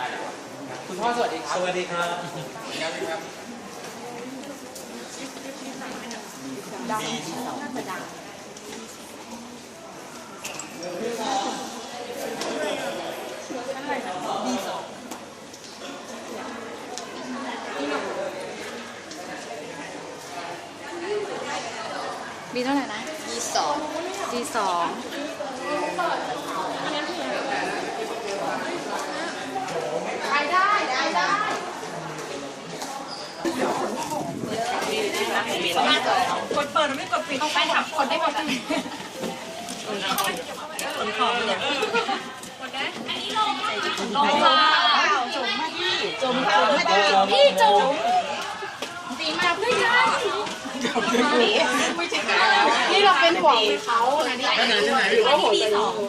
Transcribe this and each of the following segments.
อะคุณพ่อสวัสดีครับ สวัสดีครับครับบีเท่าไหร่นะมีสองบีสอง ไปได้ได้ได้ กดเปิดไม่กดปิดต้องไปถับคนได้หมดเลยลงมาจมมาที่จมเข้าไม่ได้พี่จมตีมาเพื่อนไม่ใช่การนี่เราเป็นห่วงเขานะเนี่ยที่ไหนที่ไหนพี่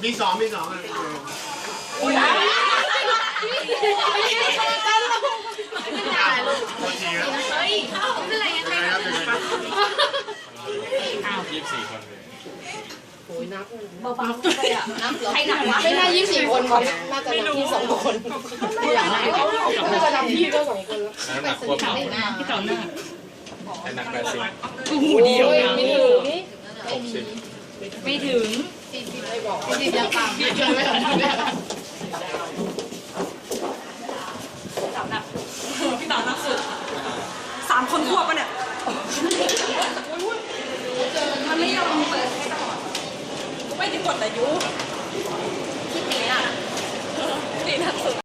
มีสองมีสองอุ้ย โทษทีครับ เฮ้ยเข้าเป็นไรยังไง นะครับเป็นไง ยี่สิบสี่คนเลย ใครหนักวะไม่น่ายี่สิบคนมั้งน่าจะนับที่สองคนอย่างไรน่าจะนับพี่ก็สองคนแล้วน้ำหนักควบเท่าแต่หนักแปดสิบหูเดียวไม่ถึงหกสิบไม่ถึงสี่สิบยังต่ำไม่ถึง ที่กดอายุที่นี้อะ ดีหนักสุด